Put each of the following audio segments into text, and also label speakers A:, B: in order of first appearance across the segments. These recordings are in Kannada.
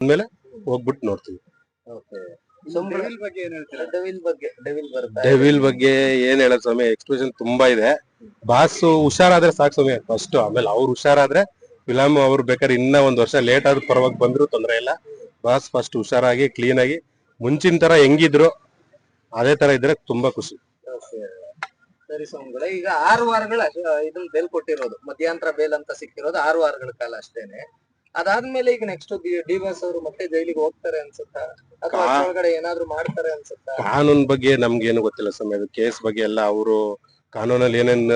A: ಆದ್ಮೇಲೆ ಹೋಗ್ಬಿಟ್ಟು ನೋಡ್ತೀವಿ.
B: ಡೆವಿಲ್ ಬಗ್ಗೆ ಏನ್ ಹೇಳ್ತೀರಾ? ಡೆವಿಲ್ ಬಗ್ಗೆ ಡೆವಿಲ್ ಬರುತ್ತೆ?
A: ಡೆವಿಲ್ ಬಗ್ಗೆ ಏನ್ ಹೇಳೋದು ಸ್ವಾಮಿ? ಎಕ್ಸ್ಪ್ರೆಷನ್ ತುಂಬಾ ಇದೆ. ಬಾಸ್ ಹುಷಾರಾದ್ರೆ ಸಾಕು ಸ್ವಾಮಿ ಫಸ್ಟ್ ಆಮೇಲೆ ಅವ್ರು ಹುಷಾರಾದ್ರೆ ಫಿಲಮ್ ಅವ್ರು ಬೇಕಾದ್ರೆ ಇನ್ನ ಒಂದ್ ವರ್ಷ ಲೇಟ್ ಆದ್ರೂ ಪರವಾಗಿ ಬಂದ್ರು ತೊಂದ್ರೆ ಇಲ್ಲ. ಬಾಸ್ ಫಸ್ಟ್ ಹುಷಾರಾಗಿ ಕ್ಲೀನ್ ಆಗಿ ಮುಂಚಿನ ತರ ಹೆಂಗಿದ್ರು ಅದೇ ತರ ಇದ್ರೆ ತುಂಬಾ ಖುಷಿ.
B: ಸರಿ ಸ್ವಾಮಿಗಳೇ ಈಗ ಆರು ವಾರಗಳ ಇದನ್ನ ಬೇಲ್ ಕೊಟ್ಟಿರೋದು ಮಧ್ಯಂತರ ಬೇಲ್ ಅಂತ ಸಿಕ್ಕಿರೋದು ಆರು ವಾರಗಳ ಕಾಲ ಅಷ್ಟೇನೆ. ಅದಾದ್ಮೇಲೆ ಈಗ ನೆಕ್ಸ್ಟ್ ಡಿ ಬಾಸ್ ಅವರು ಮತ್ತೆ ಜೈಲಿಗೆ ಹೋಗ್ತಾರೆ ಅನ್ಸುತ್ತಾ? ಅಥವಾ
A: ಕಾ-
B: ಒಳಗಡೆ ಏನಾದ್ರು ಮಾಡ್ತಾರೆ ಅನ್ಸುತ್ತಾ?
A: ಕಾನೂನ್ ಬಗ್ಗೆ ನಮ್ಗೇನು ಗೊತ್ತಿಲ್ಲ ಸ್ವಾಮಿ. ಅದು ಕೇಸ್ ಬಗ್ಗೆ ಎಲ್ಲ ಅವರು ಕಾನೂನಲ್ಲಿ ಏನೇನ್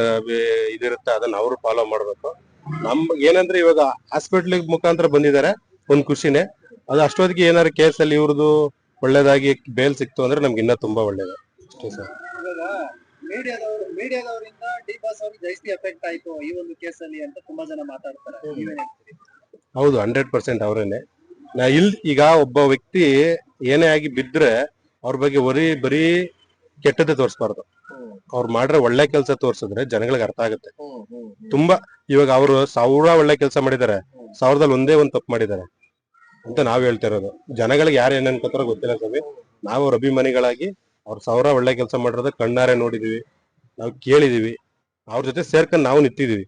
A: ಇದಿರುತ್ತೆ ಅದನ್ನ ಅವರು ಫಾಲೋ ಮಾಡ್ಬೇಕು. ನಮ್ ಏನಂದ್ರೆ ಇವಾಗ ಹಾಸ್ಪಿಟ್ಲ್ ಮುಖಾಂತರ ಬಂದಿದ್ದಾರೆ ಒಂದ್ ಖುಷಿನೇ. ಅದು ಅಷ್ಟೊತ್ತಿಗೆ ಏನಾದ್ರು ಕೇಸ್ ಅಲ್ಲಿ ಇವ್ರದ್ದು ಒಳ್ಳೇದಾಗಿ ಬೇಲ್ ಸಿಕ್ತು ಅಂದ್ರೆ ನಮ್ಗೆ ಇನ್ನ ತುಂಬಾ ಒಳ್ಳೇದು. ಅಷ್ಟೇ ಸರ್.
C: ಮೀಡಿಯಾದವರು ಮೀಡಿಯಾದವರಿಂದ ಡಿ ಬಾಸ್ ಅವ್ರಿಗೆ ಜಾಸ್ತಿ ಎಫೆಕ್ಟ್ ಆಯ್ತು ಈ ಒಂದು ಕೇಸಲ್ಲಿ ಅಂತ ತುಂಬಾ ಜನ ಮಾತಾಡ್ತಾರೆ.
B: ಹ್ಮ್.
C: ನೀವೇನ್ ಹೇಳ್ತೀರಿ?
A: ಹೌದು ಹಂಡ್ರೆಡ್ ಪರ್ಸೆಂಟ್ ಅವರೇನೆ. ನಾ ಇಲ್ ಈಗ ಒಬ್ಬ ವ್ಯಕ್ತಿ ಏನೇ ಆಗಿ ಬಿದ್ರೆ ಅವ್ರ ಬಗ್ಗೆ ಬರೀ ಬರೀ ಕೆಟ್ಟದ್ದೇ ತೋರಿಸ್ಬಾರ್ದು. ಅವ್ರು ಮಾಡ್ರೆ ಒಳ್ಳೆ ಕೆಲಸ ತೋರ್ಸಿದ್ರೆ ಜನಗಳಿಗೆ ಅರ್ಥ ಆಗುತ್ತೆ. ತುಂಬಾ, ಇವಾಗ ಅವರು ಸಾವಿರ ಒಳ್ಳೆ ಕೆಲಸ ಮಾಡಿದ್ದಾರೆ ಸಾವಿರದಲ್ಲಿ ಒಂದೇ ಒಂದ್ ತಪ್ಪು ಮಾಡಿದ್ದಾರೆ ಅಂತ ನಾವ್ ಹೇಳ್ತಾ ಇರೋದು. ಜನಗಳಿಗೆ ಯಾರು ಏನ್ ಅನ್ಕೋತಾರೋ ಗೊತ್ತಿಲ್ಲ ಸ್ವಾಮಿ. ನಾವು ಅವ್ರ ಅಭಿಮಾನಿಗಳಾಗಿ ಅವ್ರ ಸಾವಿರ ಒಳ್ಳೆ ಕೆಲಸ ಮಾಡಿರೋದು ಕಣ್ಣಾರೆ ನೋಡಿದೀವಿ, ನಾವು ಕೇಳಿದೀವಿ, ಅವ್ರ ಜೊತೆ ಸೇರ್ಕೊಂಡು ನಾವು ನಿಂತಿದೀವಿ.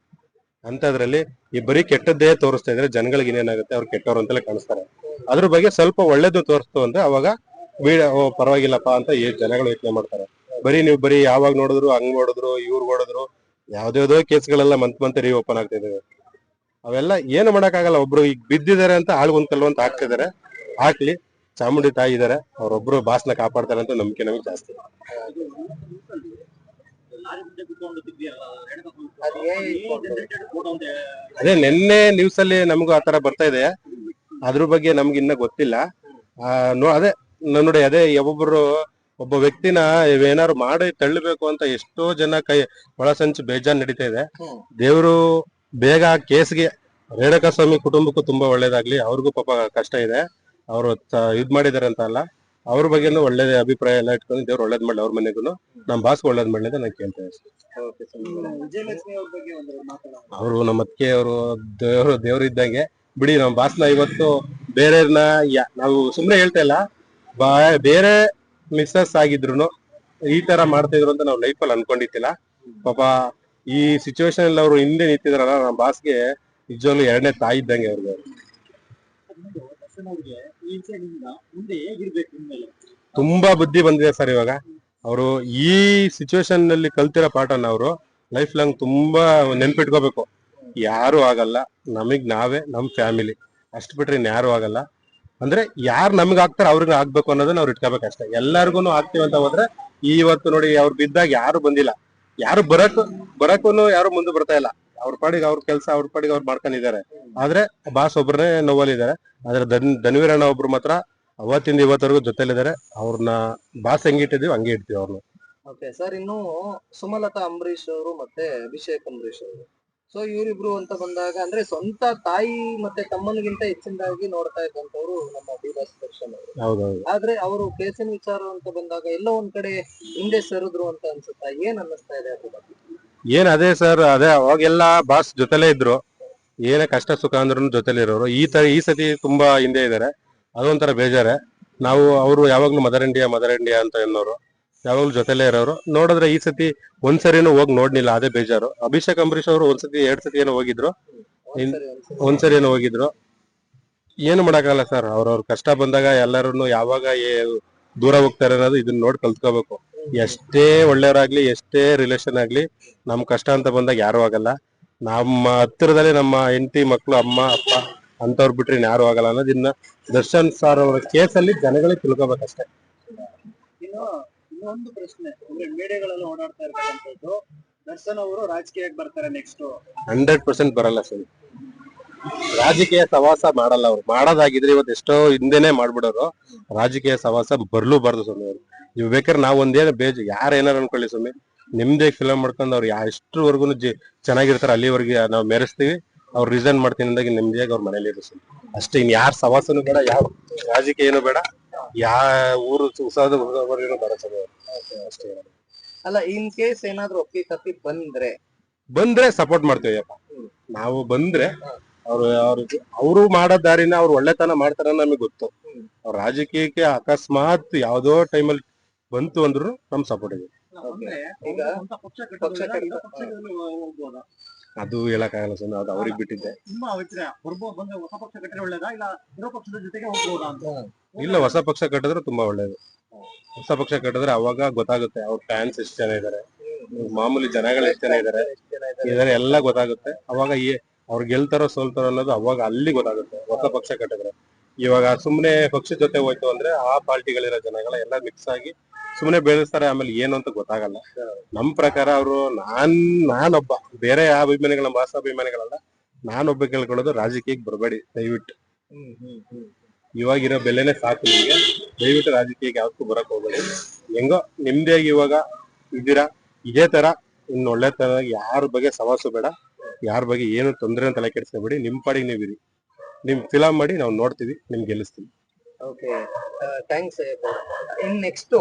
A: ಅಂತದ್ರಲ್ಲಿ ಈ ಬರೀ ಕೆಟ್ಟದ್ದೇ ತೋರಿಸ್ತಾ ಇದ್ರೆ ಜನಗಳಿಗೆ ಇನ್ನೇನಾಗುತ್ತೆ? ಅವ್ರು ಕೆಟ್ಟವ್ರು ಅಂತಲೇ ಕಾಣಿಸ್ತಾರೆ. ಅದ್ರ ಬಗ್ಗೆ ಸ್ವಲ್ಪ ಒಳ್ಳೇದು ತೋರಿಸ್ತು ಅಂದ್ರೆ ಅವಾಗ ಓ, ಪರವಾಗಿಲ್ಲಪ್ಪ ಅಂತ ಜನಗಳು ಯೋಚನೆ ಮಾಡ್ತಾರೆ. ಬರೀ ನೀವು ಬರೀ ಯಾವಾಗ ನೋಡಿದ್ರು, ಹಂಗ್ ನೋಡಿದ್ರು, ಇವ್ರು ನೋಡಿದ್ರು ಯಾವ್ದ್ಯಾವ್ದೋ ಕೇಸ್ಗಳೆಲ್ಲ ಮಂತ್ ಮಂತ್ ರೀ ಓಪನ್ ಆಗ್ತಿದ್ದಾವೆ ಅವೆಲ್ಲ ಏನು ಮಾಡಕ್ಕಾಗಲ್ಲ. ಒಬ್ರು ಈಗ ಬಿದ್ದಿದ್ದಾರೆ ಅಂತ ಆಳ್ಗೊಂದ್ ಕಲ್ಲು ಅಂತ ಹಾಕ್ತಿದಾರೆ ಹಾಕ್ಲಿ, ಚಾಮುಂಡಿ ತಾಯಿ ಇದಾರೆ, ಅವ್ರೊಬ್ರು ಭಾಷಣ ಕಾಪಾಡ್ತಾರೆ ಅಂತ ನಂಬಿಕೆ ನಮಗೆ ಜಾಸ್ತಿ.
B: ಅದ್
A: ನಿನ್ನೆ ನ್ಯೂಸ್ ಅಲ್ಲಿ ನಮಗೂ ಆತರ ಬರ್ತಾ ಇದೆ. ಅದ್ರ ಬಗ್ಗೆ ನಮ್ಗೆ ಇನ್ನ ಗೊತ್ತಿಲ್ಲ. ಅದೇ ನೋಡಿ ಅದೇ, ಒಬ್ಬೊಬ್ರು, ಒಬ್ಬ ವ್ಯಕ್ತಿನ ಏನಾರು ಮಾಡಿ ತಳ್ಳಬೇಕು ಅಂತ ಎಷ್ಟೋ ಜನ ಕೈ ಒಳಸಂಚು ಬೇಜಾನ್ ನಡೀತಾ ಇದೆ. ದೇವ್ರು ಬೇಗ ಕೇಸ್ಗೆ ರೇಣುಕಾ ಸ್ವಾಮಿ ಕುಟುಂಬಕ್ಕೂ ತುಂಬಾ ಒಳ್ಳೇದಾಗ್ಲಿ, ಅವ್ರಿಗೂ ಪಾಪ ಕಷ್ಟ ಇದೆ. ಅವರು ಇದ್ ಮಾಡಿದಾರೆ ಅಂತ ಅಲ್ಲ. ಅವ್ರ ಬಗ್ಗೆ ಒಳ್ಳೆ ಅಭಿಪ್ರಾಯ ಎಲ್ಲ ಇಟ್ಕೊಂಡು ದೇವ್ರು ಒಳ್ಳೇದ್ ಮಾಡ್ಲಿ ಅವ್ರ ಮನೆಗೂ ನಮ್ ಬಾಸ್ ಒಳ್ಳೇದ್ ಮಾಡ್ಲಿ ಅಂತ ನಾನು ಕೇಳ್ತೇನೆ
C: ಅವ್ರ
A: ನಮ್ಮ ಅತ್ತಿಗೆ ಅವರು ದೇವ್ರು ದೇವ್ರು ಇದ್ದಂಗೆ. ಬಿಡಿ ನಮ್ಮ ಬಾಸ್ನ ಇವತ್ತು ಬೇರೆಯವ್ರನ್ನ ನಾವು ಸುಮ್ನೆ ಹೇಳ್ತಾ ಇಲ್ಲ. ಬಾ- ಬೇರೆ ಮಿಸ್ಸಸ್ ಆಗಿದ್ರು ಈ ತರ ಮಾಡ್ತಿದ್ರು ಅಂತ ನಾವು ಅಲ್ಲಿ ಅನ್ಕೊಂಡಿದ್ದಿಲ್ಲ. ಪಾಪ ಈ ಸಿಚುವೇಶನ್ ಅಲ್ಲಿ ಅವರು ಹಿಂದೆ ನಿಂತಿದ್ರಲ್ಲ ನಮ್ಮ ಬಾಸ್ಗೆ ನಿಜವಾಗ್ಲೂ ಎರಡನೇ ತಾಯಿ ಇದ್ದಂಗೆ ಅವ್ರಿಗೆ ತುಂಬಾ ಬುದ್ಧಿ ಬಂದಿದೆ ಸರ್ ಇವಾಗ. ಅವರು ಈ ಸಿಚುವೇಶನ್ನಲ್ಲಿ ಕಲ್ತಿರೋ ಪಾಠನ ಅವರು ಲೈಫ್ ಲಾಂಗ್ ತುಂಬಾ ನೆನ್ಪಿಟ್ಕೋಬೇಕು. ಯಾರು ಆಗಲ್ಲ. ನಮಗ್ ನಾವೇ, ನಮ್ ಫ್ಯಾಮಿಲಿ ಅಷ್ಟ್ ಬಿಟ್ರೆ ಇನ್ಯಾರು ಆಗಲ್ಲ. ಅಂದ್ರೆ ಯಾರು ನಮ್ಗೆ ಆಗ್ತಾರೆ ಅವ್ರಿಗೆ ಆಗ್ಬೇಕು ಅನ್ನೋದನ್ನ ಅವ್ರು ಇಟ್ಕೋಬೇಕಷ್ಟೇ. ಎಲ್ಲಾರ್ಗು ಆಗ್ತೀವಿ ಅಂತ ಹೋದ್ರೆ ಇವತ್ತು ನೋಡಿ ಅವ್ರು ಬಿದ್ದಾಗ ಯಾರು ಬಂದಿಲ್ಲ. ಯಾರು ಬರಕ್ ಬರಕ್ಕೂ ಯಾರು ಮುಂದೆ ಬರ್ತಾ ಇಲ್ಲ. ಅವ್ರ ಪಾಡಿಗೆ ಅವ್ರ ಕೆಲಸ ಅವ್ರ ಪಾಡಿಗೆ ಅವ್ರು ಮಾಡ್ಕೊಂಡಿದ್ದಾರೆ. ಆದ್ರೆ ಬಾಸ್ ಒಬ್ರನ್ನೇ ನೋವಲ್ಲಿದ್ದಾರೆ. ಆದ್ರೆ ದನ್ ಧನ್ವೀರಣ್ಣ ಒಬ್ರು ಮಾತ್ರ ಅವತ್ತಿಂದ ಇವತ್ತವರೆಗೂ ಜೊತೆಲಿದ್ದಾರೆ. ಅವ್ರನ್ನ ಬಾಸ್ ಹೆಂಗಿಟ್ಟಿದೀವಿ ಹಂಗೆ ಇಡ್ತೀವಿ ಅವ್ರನ್ನ
B: ಓಕೆ ಸರ್ ಇನ್ನು ಸುಮಲತಾ ಅಂಬರೀಶ್ ಅವರು ಮತ್ತೆ ಅಭಿಷೇಕ್ ಅಂಬರೀಶ್ ಅವರು. ಸೊ ಇವರಿಬ್ರು ಅಂತ ಬಂದಾಗ ಅಂದ್ರೆ ಸ್ವಂತ ತಾಯಿ ಮತ್ತೆ ತಮ್ಮನಿಗಿಂತ ಹೆಚ್ಚಿನದಾಗಿ ನೋಡ್ತಾ ಇದ್ದಂತವ್ರು ನಮ್ಮ ಡಿ ಬಾಸ್ ದರ್ಶನ್ ಅವರು.
A: ಹೌದೌದು.
B: ಆದ್ರೆ ಅವರು ಕೇಸಿನ ವಿಚಾರ ಅಂತ ಬಂದಾಗ ಎಲ್ಲೋ ಒಂದ್ ಕಡೆ ಹಿಂದೆ ಸರಿದ್ರು ಅಂತ ಅನ್ಸುತ್ತಾ? ಏನ್ ಅನ್ನಿಸ್ತಾ ಇದೆ ಅದ್ರ ಬಗ್ಗೆ?
A: ಏನ್ ಅದೇ ಸರ್, ಅದೇ ಅವಾಗೆಲ್ಲ ಬಾಸ್ ಜೊತೆಲೇ ಇದ್ರು. ಏನೇ ಕಷ್ಟ ಸುಖ ಅಂದ್ರೂ ಜೊತೆಲಿ ಇರೋರು. ಈ ತರ ಈ ಸತಿ ತುಂಬಾ ಹಿಂದೆ ಇದಾರೆ. ಅದೊಂಥರ ಬೇಜಾರೆ. ನಾವು ಅವರು ಯಾವಾಗ್ಲೂ ಮದರ್ ಇಂಡಿಯಾ ಮದರ್ ಇಂಡಿಯಾ ಅಂತ ಎನ್ನೋರು. ಯಾವಾಗ್ಲೂ ಜೊತೆಲೇ ಇರೋರು. ನೋಡಿದ್ರೆ ಈ ಸತಿ ಒಂದ್ಸರಿನೂ ಹೋಗಿ ನೋಡ್ಲಿಲ್ಲ ಅದೇ ಬೇಜಾರು. ಅಭಿಷೇಕ್ ಅಂಬರೀಶ್ ಅವರು ಒಂದ್ಸತಿ ಎರಡ್ ಸತಿ ಏನೋ ಹೋಗಿದ್ರು.
B: ಒಂದ್ಸರಿ
A: ಏನೋ ಹೋಗಿದ್ರು. ಏನು ಮಾಡಕ್ಕಾಗಲ್ಲ ಸರ್. ಅವ್ರವ್ರ ಕಷ್ಟ ಬಂದಾಗ ಎಲ್ಲರೂ ಯಾವಾಗ ದೂರ ಹೋಗ್ತಾರೆ ಅನ್ನೋದು ಇದನ್ನ ನೋಡಿ ಕಲ್ತ್ಕೋಬೇಕು. ಎಷ್ಟೇ ಒಳ್ಳೆಯವರಾಗ್ಲಿ ಎಷ್ಟೇ ರಿಲೇಷನ್ ಆಗ್ಲಿ ನಮ್ ಕಷ್ಟ ಅಂತ ಬಂದಾಗ ಯಾರು ಆಗಲ್ಲ. ನಮ್ಮ ಹತ್ತಿರದಲ್ಲಿ ನಮ್ಮ ಹೆಂಡತಿ ಮಕ್ಕಳು ಅಮ್ಮ ಅಪ್ಪ ಅಂತವ್ರು ಬಿಟ್ರೆ ಯಾರು ಆಗಲ್ಲ ಅನ್ನೋದಿನ್ನ ದರ್ಶನ್ ಸರ್ ಅವರ ಕೇಸಲ್ಲಿ ಜನಗಳಿಗೆ ತಿಳ್ಕೊಬೇಕಷ್ಟೇ.
C: ಇನ್ನು ಇನ್ನೊಂದು ಪ್ರಶ್ನೆ ಅಂದ್ರೆ ಮೀಡಿಯಾಗಳೆಲ್ಲ ಓಡಾಡ್ತಾ ಇರ್ತಕ್ಕಂಥದ್ದು ದರ್ಶನ್ ಅವರು ರಾಜಕೀಯಕ್ಕೆ ಬರ್ತಾರೆ ನೆಕ್ಸ್ಟ್
A: ಹಂಡ್ರೆಡ್ ಪರ್ಸೆಂಟ್ ಬರಲ್ಲ ಸರ್. ರಾಜಕೀಯ ಸವಾಸ ಮಾಡಲ್ಲ ಅವ್ರು. ಮಾಡೋದಾಗಿದ್ರೆ ಇವತ್ತು ಎಷ್ಟೋ ಹಿಂದೆನೆ ಮಾಡ್ಬಿಡೋರು. ರಾಜಕೀಯ ಸವಾಸ ಬರ್ಲೂ ಬಾರ್ದು ಸ್ವಾಮಿ ಅವ್ರು. ಇವ್ ಬೇಕಾದ್ರೆ ನಾವ್ ಒಂದೇ ಬೇಜ ಯಾರು ಏನಾರು ಅನ್ಕೊಳ್ಳಿ ಸ್ವಾಮಿ. ನಿಮ್ದೇ ಫಿಲಮ್ ಮಾಡ್ಕೊಂಡು ಅವ್ರು ಯಾ ಚೆನ್ನಾಗಿರ್ತಾರ ಚೆನ್ನಾಗಿರ್ತಾರೆ ಅಲ್ಲಿವರೆಗೆ ನಾವು ಮೆರೆಸ್ತೀವಿ. ಅವ್ರು ರಿಸೈನ್ ಮಾಡ್ತೀನಿ ಅಂದಾಗ ನೆಮ್ಮದಿಯಾಗಿ ಅವ್ರ ಮನೇಲಿ ಇರೋ ಸ್ವಾಮಿ. ಅಷ್ಟೇ ಇನ್ ಯಾರ ಸವಾಸನು ಬೇಡ ಯಾವ ರಾಜಕೀಯ ಏನು ಬೇಡ ಯಾ ಊರು ಬೇಡ ಸ್ವಾಮಿ ಅಷ್ಟೇ.
B: ಅಲ್ಲ ಇನ್ ಕೇಸ್ ಏನಾದ್ರು ಒಪ್ಪಿ ತಪ್ಪಿ ಬಂದ್ರೆ?
A: ಬಂದ್ರೆ ಸಪೋರ್ಟ್ ಮಾಡ್ತೀವಿ ಅಪ್ಪ. ನಾವು ಬಂದ್ರೆ ಅವ್ರು ಅವ್ರು ಅವರು ಮಾಡೋ ದಾರಿನ ಅವ್ರು ಒಳ್ಳೆತನ ಮಾಡ್ತಾರ ನಮಗೆ ಗೊತ್ತು. ಅವ್ರ ರಾಜಕೀಯಕ್ಕೆ ಅಕಸ್ಮಾತ್ ಯಾವ್ದೋ ಟೈಮಲ್ಲಿ ಬಂತು ಅಂದ್ರು ನಮ್ ಸಪೋರ್ಟ್ ಇದೆ. ಅದು ಹೇಳಕ್ ಆಗಲ್ಲ ಸರ್ ಅದು ಅವ್ರಿಗೆ ಬಿಟ್ಟಿದ್ದೆ.
C: ಇಲ್ಲ ವಿರೋಧ ಪಕ್ಷದ ಜೊತೆಗೆ ಹೋಗ್ಬೋದಾ ಅಂತ?
A: ಇಲ್ಲ ಹೊಸ ಪಕ್ಷ ಕಟ್ಟಿದ್ರೆ ತುಂಬಾ ಒಳ್ಳೇದು. ಹೊಸ ಪಕ್ಷ ಕಟ್ಟಿದ್ರೆ ಅವಾಗ ಗೊತ್ತಾಗುತ್ತೆ ಅವ್ರ ಫ್ಯಾನ್ಸ್ ಎಷ್ಟು ಜನ ಇದಾರೆ. ಮಾಮೂಲಿ ಜನಗಳು ಎಷ್ಟು ಜನ ಇದಾರೆ.
B: ಎಷ್ಟ್ ಜನ ಇದ್ದಾರೆ?
A: ಇದಾರೆ ಎಲ್ಲ ಗೊತ್ತಾಗುತ್ತೆ. ಅವಾಗ ಏ ಅವ್ರು ಗೆಲ್ತಾರೋ ಸೋಲ್ತಾರೋ ಅನ್ನೋದು ಅವಾಗ ಅಲ್ಲಿ ಗೊತ್ತಾಗುತ್ತೆ ಹೊಸ ಪಕ್ಷ ಕಟ್ಟಿದ್ರೆ. ಇವಾಗ ಸುಮ್ನೆ ಪಕ್ಷದ ಜೊತೆ ಹೋಯ್ತು ಅಂದ್ರೆ ಆ ಪಾರ್ಟಿಗಳಿರೋ ಜನಗಳ ಎಲ್ಲ ಮಿಕ್ಸ್ ಆಗಿ ಸುಮ್ನೆ ಬೆಳೆಸ್ತಾರೆ ಆಮೇಲೆ ಏನು ಅಂತ ಗೊತ್ತಾಗಲ್ಲ. ನಮ್ ಪ್ರಕಾರ ಅವರು ನಾನ್ ನಾನೊಬ್ಬ ಬೇರೆ ಯಾವ ಅಭಿಮಾನಿಗಳ ಮಾಸ ಅಭಿಮಾನಿಗಳಲ್ಲ ನಾನೊಬ್ಬ ಕೇಳ್ಕೊಳ್ಳೋದು ರಾಜಕೀಯಕ್ಕೆ ಬರಬೇಡಿ ದಯವಿಟ್ಟು.
B: ಇರೋ
A: ಇವಾಗಿರೋ ಬೆಲೆನೆ ಸಾಕು ನಿಮಗೆ. ದಯವಿಟ್ಟು ರಾಜಕೀಯಕ್ಕೆ ಯಾವತ್ತೂ ಬರಕ್ ಹೋಗ್ಬೇಡಿ. ಹೆಂಗೋ ನಿಮ್ದೇ ಇವಾಗ ಇದ್ದೀರಾ? ಇದೇ ತರ ಇನ್ನು ಒಳ್ಳೆ ತರ ಯಾರ ಬಗ್ಗೆ ಸವಾಸು ಬೇಡ. ಯಾರ ಬಗ್ಗೆ ಏನು ತೊಂದರೆ ತಲೆ ಕೆಡಿಸ್ಕೊಬೇಡಿ. ನಿಮ್ ಪಾಡಿಗೆ ನೀವಿರಿ. ನಿಮ್ ಫಿಲಮ್ ಮಾಡಿ ನಾವು ನೋಡ್ತೀವಿ ನಿಮ್ಗೆ ಗೆಲ್ಲಿಸ್ತೀವಿ.
B: Okay thanks in next